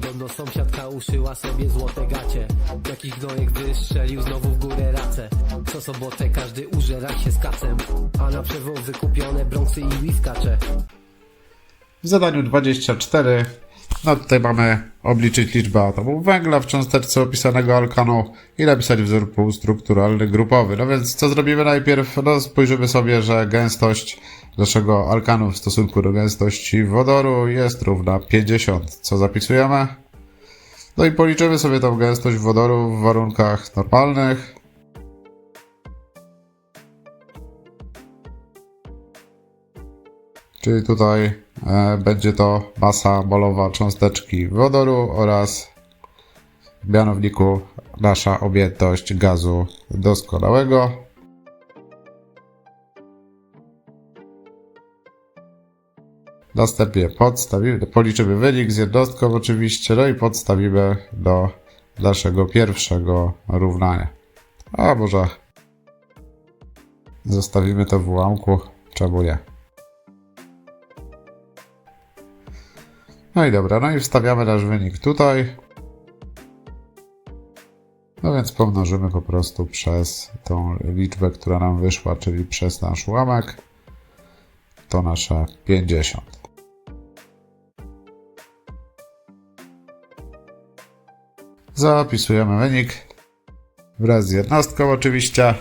Podobno sąsiadka uszyła sobie złote gacie. Jakiś gnojek wystrzelił znowu w górę racę. Co sobotę każdy użera się z kacem A na przewoz wykupione bronksy i whiskacze W zadaniu 24 no tutaj mamy obliczyć liczbę atomów węgla w cząsteczce opisanego alkanu i napisać wzór półstrukturalny grupowy. No więc co zrobimy najpierw? No spojrzymy sobie, że gęstość naszego alkanu w stosunku do gęstości wodoru jest równa 50. Co zapisujemy? No i policzymy sobie tą gęstość wodoru w warunkach normalnych. Czyli tutaj e, będzie to masa molowa cząsteczki wodoru oraz w mianowniku nasza objętość gazu doskonałego. Następnie podstawimy, policzymy wynik z jednostką oczywiście, no i podstawimy do naszego pierwszego równania. A może zostawimy to w ułamku, czemu nie? No i dobra, no i wstawiamy nasz wynik tutaj. No więc pomnożymy po prostu przez tą liczbę, która nam wyszła, czyli przez nasz ułamek. To nasze 50. Zapisujemy wynik wraz z jednostką oczywiście.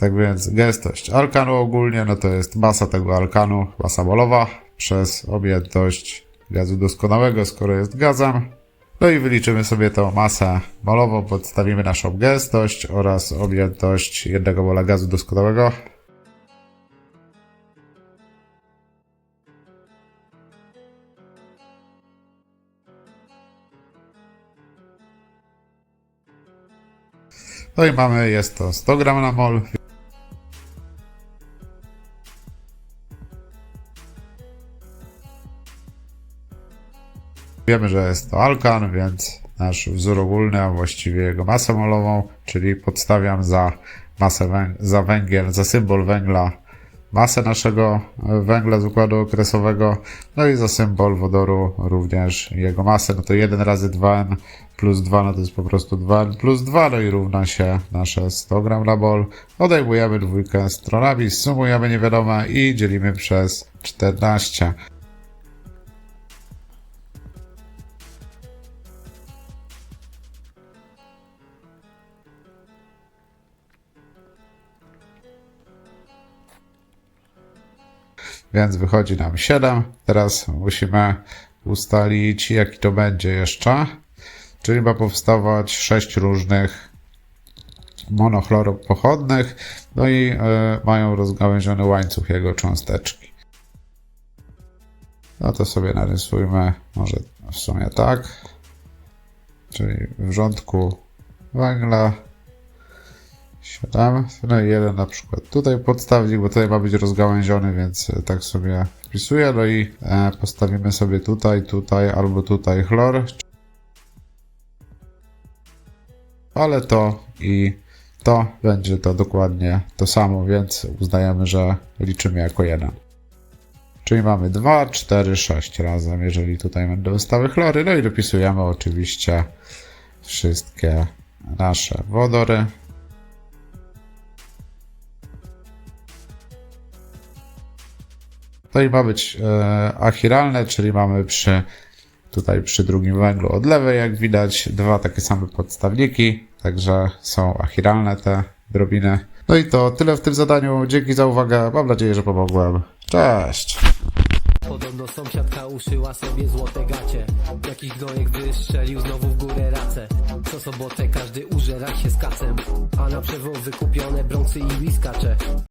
Tak więc gęstość alkanu ogólnie, no to jest masa tego alkanu, masa molowa przez objętość gazu doskonałego, skoro jest gazem. No i wyliczymy sobie tą masę molową, podstawimy naszą gęstość oraz objętość jednego mola gazu doskonałego. No i mamy, jest to 100 gram na mol, Wiemy, że jest to alkan, więc nasz wzór ogólny, a właściwie jego masę molową, czyli podstawiam za masę węg- za węgiel, za symbol węgla masę naszego e, węgla z układu okresowego, no i za symbol wodoru również jego masę, no to 1 razy 2n plus 2, no to jest po prostu 2n plus 2, no i równa się nasze 100 gram na bol. Odejmujemy dwójkę stronami, sumujemy niewiadome i dzielimy przez 14. Więc wychodzi nam 7. Teraz musimy ustalić, jaki to będzie jeszcze. Czyli ma powstawać 6 różnych monochlorów pochodnych, no i e, mają rozgałęziony łańcuch jego cząsteczki. No to sobie narysujmy, może w sumie tak. Czyli w rządku węgla 7, no i jeden na przykład tutaj podstawnik, bo tutaj ma być rozgałęziony, więc e, tak sobie wpisuję, no i e, postawimy sobie tutaj, tutaj albo tutaj chlor. Ale to i to będzie to dokładnie to samo, więc uznajemy, że liczymy jako jeden. Czyli mamy 2, 4, 6 razem, jeżeli tutaj będą wystawy chlory. No i dopisujemy oczywiście wszystkie nasze wodory. To i ma być e, achiralne, czyli mamy przy tutaj przy drugim węglu od lewej, jak widać, dwa takie same podstawniki, także są achiralne te drobiny. No i to tyle w tym zadaniu. Dzięki za uwagę. Mam nadzieję, że pomogłem. Cześć! Podobno sąsiadka uszyła sobie złote gacie Jakiś wystrzelił znowu w górę racę Co sobotę każdy użera się z kacem A na przewoz wykupione bronksy i